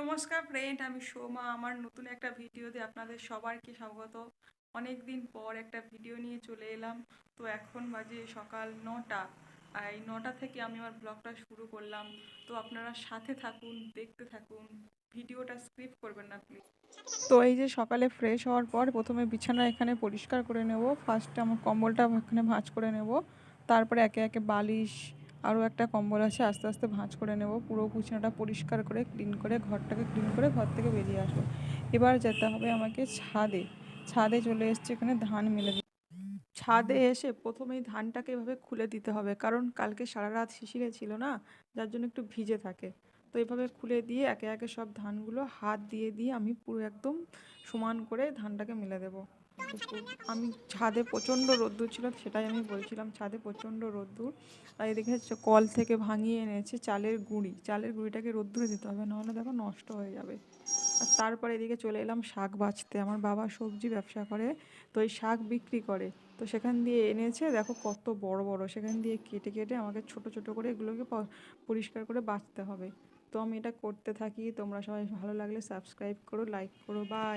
নমস্কার ফ্রেন্ড আমি সোমা। আমার নতুন একটা ভিডিওতে আপনাদের সবাইকে স্বাগত। অনেক দিন পর একটা ভিডিও নিয়ে চলে এলাম। তো এখন বাজে সকাল নটা। এই নটা থেকে আমি আমার ব্লগটা শুরু করলাম। তো আপনারা সাথে থাকুন, দেখতে থাকুন। ভিডিওটা স্ক্রিপ্ট করবেন না প্লিজ তো এই যে সকালে ফ্রেশ হওয়ার পর প্রথমে বিছানা এখানে পরিষ্কার করে নেব। ফার্স্টে আমার কম্বলটা এখানে ভাঁজ করে নেব। তারপরে একে একে বালিশ আরও একটা কম্বল আছে, আস্তে আস্তে ভাঁজ করে নেব। পুরো বিছানাটা পরিষ্কার করে ক্লিন করে, ঘরটাকে ক্লিন করে ঘর থেকে বেরিয়ে আসব। এবার যেতে হবে আমাকে ছাদে। ছাদে চলে এসছে, এখানে ধান মেলে ছাদে এসে প্রথমেই ধানটাকে এভাবে খুলে দিতে হবে, কারণ কালকে সারা রাত শিশিরে ছিল না, যার জন্য একটু ভিজে থাকে। তো এভাবে খুলে দিয়ে একে একে সব ধানগুলো হাত দিয়ে দিয়ে আমি পুরো একদম সমান করে ধানটাকে মেলে দেবো। আমি ছাদে প্রচণ্ড রোদ্দুর ছিল, সেটাই আমি বলছিলাম, ছাদে প্রচণ্ড রোদ্দুর। এদিকে হচ্ছে কল থেকে ভাঙিয়ে এনেছে চালের গুঁড়ি। চালের গুঁড়িটাকে রোদ্দুরে দিতে হবে, নাহলে দেখো নষ্ট হয়ে যাবে। আর তারপরে এদিকে চলে এলাম শাক বাছতে আমার বাবা সবজি ব্যবসা করে, তো এই শাক বিক্রি করে। তো সেখান দিয়ে এনেছে, দেখো কত বড় বড়। সেখান দিয়ে কেটে কেটে আমাকে ছোট ছোট করে এগুলোকে পরিষ্কার করে বাছতে হবে। তো আমি এটা করতে থাকি। তোমরা সবাই ভালো লাগলে সাবস্ক্রাইব করো লাইক করো বাই